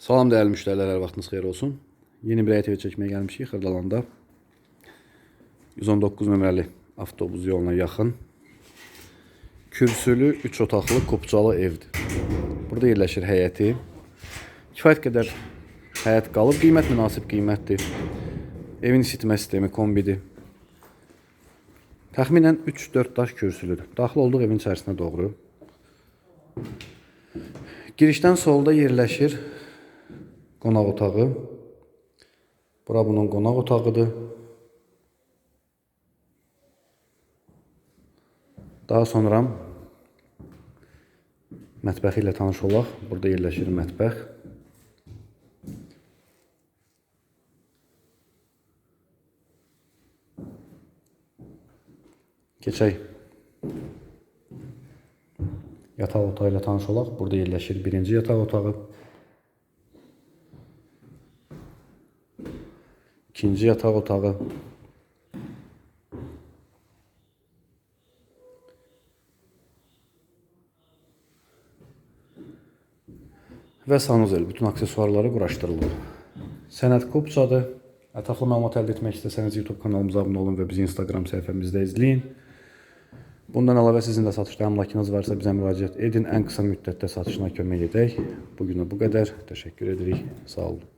Salam değerli müşteriler, hər vaxtınız xeyir olsun. Yeni bir ATV çəkməyə gəlmişik Xırdalanda. 119 nömrəli avtobus yoluna yaxın. Kürsülü 3 otaqlı kupçalı evdir. Burada yerləşir həyəti. Kifayət qədər həyət qalıb, qiymət münasib qiymətdir. Evin isitmə sistemi kombidir. Təxminən 3-4 daş kürsülüdür. Daxil olduğu evin içərisinə doğru. Girişdən solda yerləşir qonaq otağı. Bura bunun qonaq otağıdır. Daha sonra mətbəxi ilə tanış olaq. Burada yerləşir mətbəx. Keçək. Yataq otağı ilə tanış olaq. Burada yerləşir birinci yataq otağı. İkinci yataq otağı. Və sanuzel bütün aksesuarları quraşdırılıb. Sənət Kopçadır. Ətraflı məlumat əldə etmək istəsəniz YouTube kanalımıza abunə olun və bizi Instagram səhifəmizdə izləyin. Bundan əlavə sizin də satışda əmlakınız varsa bizə müraciət edin. Ən qısa müddətdə satışına kömək edək. Bu günə bu qədər. Təşəkkür edirik. Sağ olun.